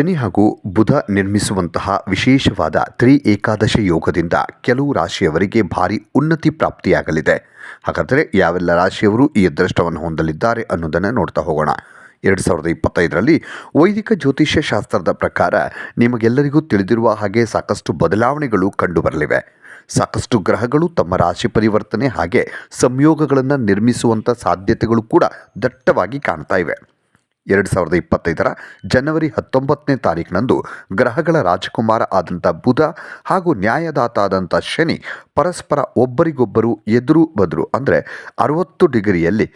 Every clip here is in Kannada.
ಶನಿ ಹಾಗೂ ಬುಧ ನಿರ್ಮಿಸುವಂತಹ ವಿಶೇಷವಾದ ತ್ರಿ ಏಕಾದಶ ಯೋಗದಿಂದ ಕೆಲವು ರಾಶಿಯವರಿಗೆ ಭಾರಿ ಉನ್ನತಿ ಪ್ರಾಪ್ತಿಯಾಗಲಿದೆ. ಹಾಗಾದರೆ ಯಾವೆಲ್ಲ ರಾಶಿಯವರು ಈ ಅದೃಷ್ಟವನ್ನು ಹೊಂದಲಿದ್ದಾರೆ ಅನ್ನೋದನ್ನು ನೋಡ್ತಾ ಹೋಗೋಣ. ಎರಡು ಸಾವಿರದ ಇಪ್ಪತ್ತೈದರಲ್ಲಿ ವೈದಿಕ ಜ್ಯೋತಿಷ್ಯ ಶಾಸ್ತ್ರದ ಪ್ರಕಾರ ನಿಮಗೆಲ್ಲರಿಗೂ ತಿಳಿದಿರುವ ಹಾಗೆ ಸಾಕಷ್ಟು ಬದಲಾವಣೆಗಳು ಕಂಡುಬರಲಿವೆ. ಸಾಕಷ್ಟು ಗ್ರಹಗಳು ತಮ್ಮ ರಾಶಿ ಪರಿವರ್ತನೆ ಹಾಗೆ ಸಂಯೋಗಗಳನ್ನು ನಿರ್ಮಿಸುವಂಥ ಸಾಧ್ಯತೆಗಳು ಕೂಡ ದಟ್ಟವಾಗಿ ಕಾಣ್ತಾ ಇವೆ. ಎರಡು ಸಾವಿರದ ಇಪ್ಪತ್ತೈದರ ಜನವರಿ ಹತ್ತೊಂಬತ್ತನೇ ತಾರೀಕಿನಂದು ಗ್ರಹಗಳ ರಾಜಕುಮಾರ ಆದಂಥ ಬುಧ ಹಾಗೂ ನ್ಯಾಯದಾತ ಆದಂಥ ಶನಿ ಪರಸ್ಪರ ಒಬ್ಬರಿಗೊಬ್ಬರು ಎದುರು ಬದರು. ಅಂದರೆ ಅರವತ್ತು ಡಿಗ್ರಿಯಲ್ಲಿ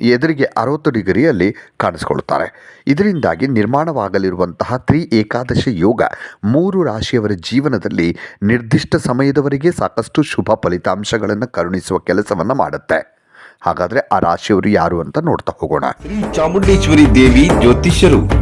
ಎದುರಿಗೆ ಅರವತ್ತು ಡಿಗ್ರಿಯಲ್ಲಿ ಕಾಣಿಸ್ಕೊಳ್ತಾರೆ. ಇದರಿಂದಾಗಿ ನಿರ್ಮಾಣವಾಗಲಿರುವಂತಹ ತ್ರಿ ಏಕಾದಶಿ ಯೋಗ ಮೂರು ರಾಶಿಯವರ ಜೀವನದಲ್ಲಿ ನಿರ್ದಿಷ್ಟ ಸಮಯದವರೆಗೆ ಸಾಕಷ್ಟು ಶುಭ ಫಲಿತಾಂಶಗಳನ್ನು ಕರುಣಿಸುವ ಕೆಲಸವನ್ನು ಮಾಡುತ್ತೆ. ಹಾಗಾದರೆ ಆ ರಾಶಿಯವರು ಯಾರು ಅಂತ ನೋಡ್ತಾ ಹೋಗೋಣ. ಶ್ರೀ ಚಾಮುಂಡೇಶ್ವರಿ ದೇವಿ ಜ್ಯೋತಿಷ್ಯರು.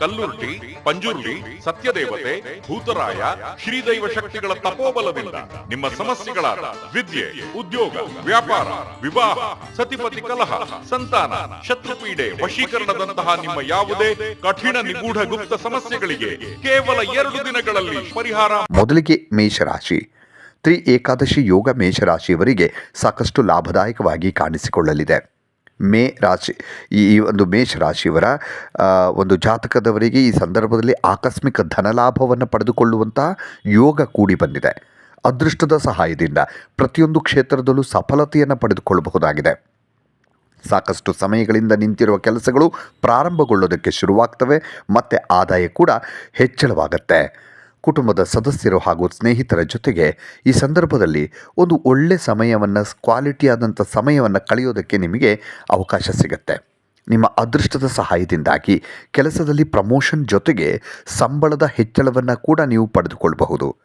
ಕಲ್ಲುರ್ಟಿ ಪಂಜುರ್ಲಿ ಸತ್ಯದೇವತೆ, ಭೂತರಾಯ, ಶ್ರೀದೈವ ಶಕ್ತಿಗಳ ತಪೋಬಲದಿಂದ ನಿಮ್ಮ ಸಮಸ್ಯೆಗಳಾದ ವಿದ್ಯೆ, ಉದ್ಯೋಗ, ವ್ಯಾಪಾರ, ವಿವಾಹ, ಸತಿಪತಿ ಕಲಹ, ಸಂತಾನ, ಶತ್ರುಪೀಡೆ ವಶೀಕರಣದಂತಹ ನಿಮ್ಮ ಯಾವುದೇ ಕಠಿಣ ನಿಗೂಢ ಗುಪ್ತ ಸಮಸ್ಯೆಗಳಿಗೆ ಕೇವಲ ಎರಡು ದಿನಗಳಲ್ಲಿ ಪರಿಹಾರ ಮೊದಲಿಗೆ ಮೇಷರಾಶಿ. ತ್ರಿ ಏಕಾದಶಿ ಯೋಗ ಮೇಷರಾಶಿಯವರಿಗೆ ಸಾಕಷ್ಟು ಲಾಭದಾಯಕವಾಗಿ ಕಾಣಿಸಿಕೊಳ್ಳಲಿದೆ. ಮೇ ರಾಶಿ. ಈ ಈ ಒಂದು ಮೇಷ ರಾಶಿಯವರ ಒಂದು ಜಾತಕದವರಿಗೆ ಈ ಸಂದರ್ಭದಲ್ಲಿ ಆಕಸ್ಮಿಕ ಧನಲಾಭವನ್ನು ಪಡೆದುಕೊಳ್ಳುವಂತಹ ಯೋಗ ಕೂಡಿ ಬಂದಿದೆ. ಅದೃಷ್ಟದ ಸಹಾಯದಿಂದ ಪ್ರತಿಯೊಂದು ಕ್ಷೇತ್ರದಲ್ಲೂ ಸಫಲತೆಯನ್ನು ಪಡೆದುಕೊಳ್ಳಬಹುದಾಗಿದೆ. ಸಾಕಷ್ಟು ಸಮಯಗಳಿಂದ ನಿಂತಿರುವ ಕೆಲಸಗಳು ಪ್ರಾರಂಭಗೊಳ್ಳೋದಕ್ಕೆ ಶುರುವಾಗ್ತವೆ, ಮತ್ತು ಆದಾಯ ಕೂಡ ಹೆಚ್ಚಳವಾಗತ್ತೆ. ಕುಟುಂಬದ ಸದಸ್ಯರು ಹಾಗೂ ಸ್ನೇಹಿತರ ಜೊತೆಗೆ ಈ ಸಂದರ್ಭದಲ್ಲಿ ಒಂದು ಒಳ್ಳೆ ಸಮಯವನ್ನು ಕ್ವಾಲಿಟಿಯಾದಂಥ ಸಮಯವನ್ನು ಕಳೆಯೋದಕ್ಕೆ ನಿಮಗೆ ಅವಕಾಶ ಸಿಗುತ್ತೆ. ನಿಮ್ಮ ಅದೃಷ್ಟದ ಸಹಾಯದಿಂದಾಗಿ ಕೆಲಸದಲ್ಲಿ ಪ್ರಮೋಷನ್ ಜೊತೆಗೆ ಸಂಬಳದ ಹೆಚ್ಚಳವನ್ನು ಕೂಡ ನೀವು ಪಡೆದುಕೊಳ್ಳಬಹುದು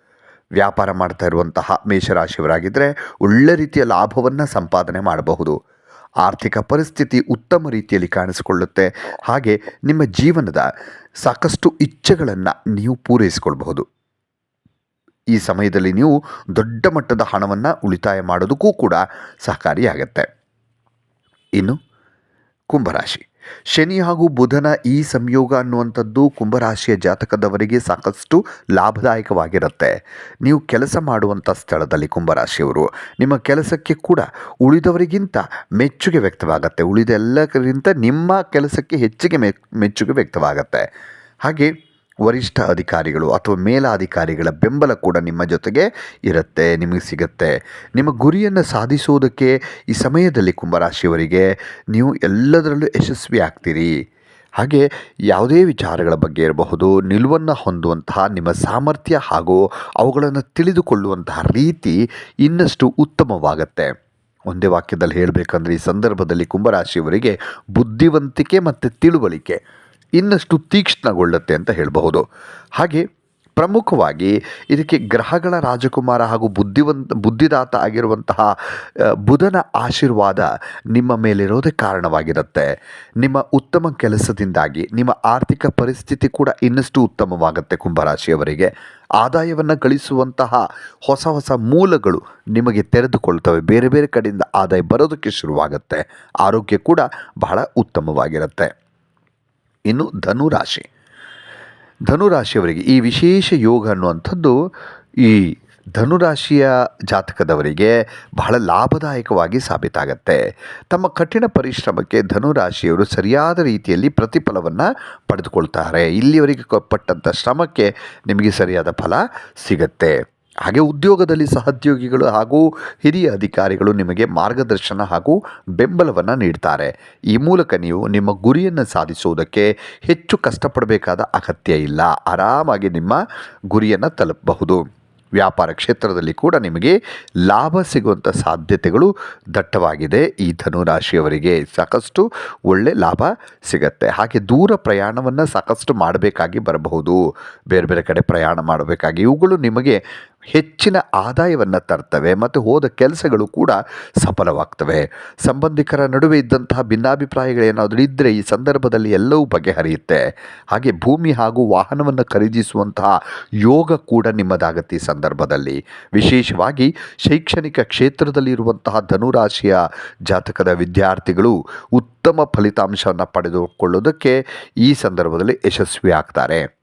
ವ್ಯಾಪಾರ ಮಾಡ್ತಾ ಇರುವಂತಹ ಮೇಷರಾಶಿಯವರಾಗಿದ್ದರೆ ಒಳ್ಳೆ ರೀತಿಯ ಲಾಭವನ್ನು ಸಂಪಾದನೆ ಮಾಡಬಹುದು. ಆರ್ಥಿಕ ಪರಿಸ್ಥಿತಿ ಉತ್ತಮ ರೀತಿಯಲ್ಲಿ ಕಾಣಿಸಿಕೊಳ್ಳುತ್ತೆ. ಹಾಗೆ ನಿಮ್ಮ ಜೀವನದ ಸಾಕಷ್ಟು ಇಚ್ಛೆಗಳನ್ನು ನೀವು ಪೂರೈಸಿಕೊಳ್ಬಹುದು. ಈ ಸಮಯದಲ್ಲಿ ನೀವು ದೊಡ್ಡ ಮಟ್ಟದ ಹಣವನ್ನು ಉಳಿತಾಯ ಮಾಡೋದಕ್ಕೂ ಕೂಡ ಸಹಕಾರಿಯಾಗತ್ತೆ. ಇನ್ನು ಕುಂಭರಾಶಿ. ಶನಿ ಹಾಗೂ ಬುಧನ ಈ ಸಂಯೋಗ ಅನ್ನುವಂಥದ್ದು ಕುಂಭರಾಶಿಯ ಜಾತಕದವರಿಗೆ ಸಾಕಷ್ಟು ಲಾಭದಾಯಕವಾಗಿರುತ್ತೆ. ನೀವು ಕೆಲಸ ಮಾಡುವಂಥ ಸ್ಥಳದಲ್ಲಿ ಕುಂಭರಾಶಿಯವರು, ನಿಮ್ಮ ಕೆಲಸಕ್ಕೆ ಕೂಡ ಉಳಿದವರಿಗಿಂತ ಮೆಚ್ಚುಗೆ ವ್ಯಕ್ತವಾಗುತ್ತೆ. ಉಳಿದ ಎಲ್ಲರಿಗಿಂತ ನಿಮ್ಮ ಕೆಲಸಕ್ಕೆ ಹೆಚ್ಚಿಗೆ ಮೆಚ್ಚುಗೆ ವ್ಯಕ್ತವಾಗುತ್ತೆ. ಹಾಗೆ ವರಿಷ್ಠ ಅಧಿಕಾರಿಗಳು ಅಥವಾ ಮೇಲಾಧಿಕಾರಿಗಳ ಬೆಂಬಲ ಕೂಡ ನಿಮ್ಮ ಜೊತೆಗೆ ಇರುತ್ತೆ, ನಿಮಗೆ ಸಿಗುತ್ತೆ. ನಿಮ್ಮ ಗುರಿಯನ್ನು ಸಾಧಿಸುವುದಕ್ಕೆ ಈ ಸಮಯದಲ್ಲಿ ಕುಂಭರಾಶಿಯವರಿಗೆ ನೀವು ಎಲ್ಲದರಲ್ಲೂ ಯಶಸ್ವಿ ಆಗ್ತೀರಿ. ಹಾಗೆ ಯಾವುದೇ ವಿಚಾರಗಳ ಬಗ್ಗೆ ಇರಬಹುದು, ನಿಲುವನ್ನು ಹೊಂದುವಂತಹ ನಿಮ್ಮ ಸಾಮರ್ಥ್ಯ ಹಾಗೂ ಅವುಗಳನ್ನು ತಿಳಿದುಕೊಳ್ಳುವಂತಹ ರೀತಿ ಇನ್ನಷ್ಟು ಉತ್ತಮವಾಗತ್ತೆ. ಒಂದೇ ವಾಕ್ಯದಲ್ಲಿ ಹೇಳಬೇಕಂದ್ರೆ ಈ ಸಂದರ್ಭದಲ್ಲಿ ಕುಂಭರಾಶಿಯವರಿಗೆ ಬುದ್ಧಿವಂತಿಕೆ ಮತ್ತು ತಿಳುವಳಿಕೆ. ಇನ್ನಷ್ಟು ತೀಕ್ಷ್ಣಗೊಳ್ಳುತ್ತೆ ಅಂತ ಹೇಳಬಹುದು. ಹಾಗೆ ಪ್ರಮುಖವಾಗಿ ಇದಕ್ಕೆ ಗ್ರಹಗಳ ರಾಜಕುಮಾರ ಹಾಗೂ ಬುದ್ಧಿವಂತ, ಬುದ್ಧಿದಾತ ಆಗಿರುವಂತಹ ಬುಧನ ಆಶೀರ್ವಾದ ನಿಮ್ಮ ಮೇಲಿರೋದೇ ಕಾರಣವಾಗಿರುತ್ತೆ. ನಿಮ್ಮ ಉತ್ತಮ ಕೆಲಸದಿಂದಾಗಿ, ನಿಮ್ಮ ಆರ್ಥಿಕ ಪರಿಸ್ಥಿತಿ ಕೂಡ ಇನ್ನಷ್ಟು ಉತ್ತಮವಾಗುತ್ತೆ ಕುಂಭರಾಶಿಯವರಿಗೆ. ಆದಾಯವನ್ನು ಗಳಿಸುವಂತಹ ಹೊಸ ಹೊಸ ಮೂಲಗಳು ನಿಮಗೆ ತೆರೆದುಕೊಳ್ತವೆ. ಬೇರೆ ಬೇರೆ ಕಡೆಯಿಂದ ಆದಾಯ ಬರೋದಕ್ಕೆ ಶುರುವಾಗುತ್ತೆ. ಆರೋಗ್ಯ ಕೂಡ ಬಹಳ ಉತ್ತಮವಾಗಿರುತ್ತೆ. ಇನ್ನು ಧನುರಾಶಿ. ಧನುರಾಶಿಯವರಿಗೆ ಈ ವಿಶೇಷ ಯೋಗ ಅನ್ನುವಂಥದ್ದು ಈ ಧನುರಾಶಿಯ ಜಾತಕದವರಿಗೆ ಬಹಳ ಲಾಭದಾಯಕವಾಗಿ ಸಾಬೀತಾಗತ್ತೆ. ತಮ್ಮ ಕಠಿಣ ಪರಿಶ್ರಮಕ್ಕೆ ಧನುರಾಶಿಯವರು ಸರಿಯಾದ ರೀತಿಯಲ್ಲಿ ಪ್ರತಿಫಲವನ್ನು ಪಡೆದುಕೊಳ್ತಾರೆ. ಇಲ್ಲಿಯವರೆಗೆ ಕೊಟ್ಟಂಥ ಶ್ರಮಕ್ಕೆ ನಿಮಗೆ ಸರಿಯಾದ ಫಲ ಸಿಗತ್ತೆ. ಹಾಗೆ ಉದ್ಯೋಗದಲ್ಲಿ ಸಹೋದ್ಯೋಗಿಗಳು ಹಾಗೂ ಹಿರಿಯ ಅಧಿಕಾರಿಗಳು ನಿಮಗೆ ಮಾರ್ಗದರ್ಶನ ಹಾಗೂ ಬೆಂಬಲವನ್ನು ನೀಡ್ತಾರೆ. ಈ ಮೂಲಕ ನೀವು ನಿಮ್ಮ ಗುರಿಯನ್ನು ಸಾಧಿಸುವುದಕ್ಕೆ ಹೆಚ್ಚು ಕಷ್ಟಪಡಬೇಕಾದ ಅಗತ್ಯ ಇಲ್ಲ. ಆರಾಮಾಗಿ ನಿಮ್ಮ ಗುರಿಯನ್ನು ತಲುಪಬಹುದು. ವ್ಯಾಪಾರ ಕ್ಷೇತ್ರದಲ್ಲಿ ಕೂಡ ನಿಮಗೆ ಲಾಭ ಸಿಗುವಂಥ ಸಾಧ್ಯತೆಗಳು ದಟ್ಟವಾಗಿದೆ. ಈ ಧನುರಾಶಿಯವರಿಗೆ ಸಾಕಷ್ಟು ಒಳ್ಳೆ ಲಾಭ ಸಿಗತ್ತೆ. ಹಾಗೆ ದೂರ ಪ್ರಯಾಣವನ್ನು ಸಾಕಷ್ಟು ಮಾಡಬೇಕಾಗಿ ಬರಬಹುದು. ಬೇರೆ ಬೇರೆ ಕಡೆ ಪ್ರಯಾಣ ಮಾಡಬೇಕಾಗಿ ಇವುಗಳು ನಿಮಗೆ ಹೆಚ್ಚಿನ ಆದಾಯವನ್ನು ತರ್ತವೆ ಮತ್ತು ಹೋದ ಕೆಲಸಗಳು ಕೂಡ ಸಫಲವಾಗ್ತವೆ. ಸಂಬಂಧಿಕರ ನಡುವೆ ಇದ್ದಂತಹ ಭಿನ್ನಾಭಿಪ್ರಾಯಗಳೇನಾದರೂ ಇದ್ದರೆ ಈ ಸಂದರ್ಭದಲ್ಲಿ ಎಲ್ಲವೂ ಬಗೆಹರಿಯುತ್ತೆ. ಹಾಗೆ ಭೂಮಿ ಹಾಗೂ ವಾಹನವನ್ನು ಖರೀದಿಸುವಂತಹ ಯೋಗ ಕೂಡ ನಿಮ್ಮದಾಗತ್ತೆ ಈ ಸಂದರ್ಭದಲ್ಲಿ. ವಿಶೇಷವಾಗಿ ಶೈಕ್ಷಣಿಕ ಕ್ಷೇತ್ರದಲ್ಲಿರುವಂತಹ ಧನುರಾಶಿಯ ಜಾತಕದ ವಿದ್ಯಾರ್ಥಿಗಳು ಉತ್ತಮ ಫಲಿತಾಂಶವನ್ನು ಪಡೆದುಕೊಳ್ಳೋದಕ್ಕೆ ಈ ಸಂದರ್ಭದಲ್ಲಿ ಯಶಸ್ವಿ ಆಗ್ತಾರೆ